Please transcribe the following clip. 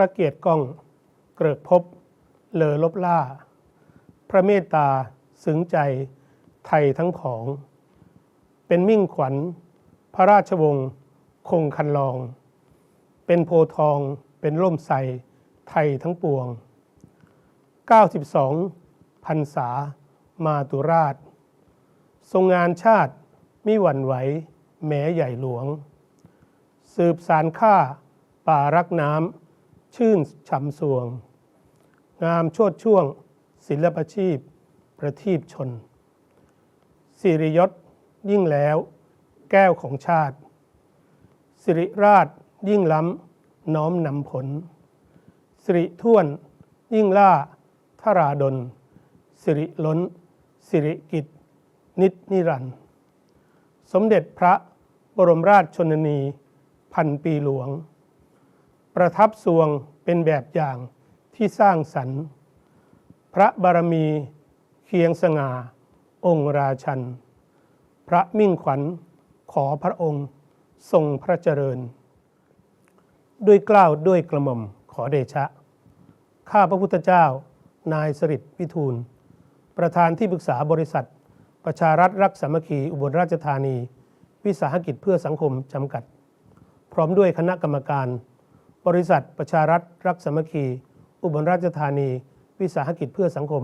ระเกียรติก้อง เกริกภพเลอลบล่า พระเมตตาสึงใจ ไทยทั้งผอง เป็นมิ่งขวัญ พระราชวงศ์ คงคันลอง เป็นโพทอง เป็นร่มใสไทยทั้งปวง 92พรรษา มาตุราช ทรงงานชาติมิหวั่นไหว แม้ใหญ่หลวง สืบสารข้าป่ารักน้ำ ชื่นฉ่ำสวง งามชดช่วง ศิลปชีพ ประทีปชน สิริยศยิ่งแล้ว แก้วของชาติ สิริราชยิ่งล้ำ น้อมนำผล สิริท่วน ยิ่งล่าทราดล สิริล้น สิริกิจ นิจนิรันดร์สมเด็จพระบรมราชชนนี พันปีหลวง ประทับทรวงเป็นแบบอย่างที่สร้างสรรค์ พระบารมีเคียงสง่า องค์ราชัน พระมิ่งขวัญขอพระองค์ทรงพระเจริญ ด้วยเกล้าวด้วยกระหม่อมขอเดชะ ข้าพระพุทธเจ้า นายสริตวิทูล ประธานที่ปรึกษาบริษัท ประชารัฐรักสามัคคีอุบลราชธานี วิสาหกิจเพื่อสังคมจำกัด พร้อมด้วยคณะกรรมการ บริษัทประชารัฐรักสามัคคี อุบลราชธานี วิสาหกิจเพื่อสังคม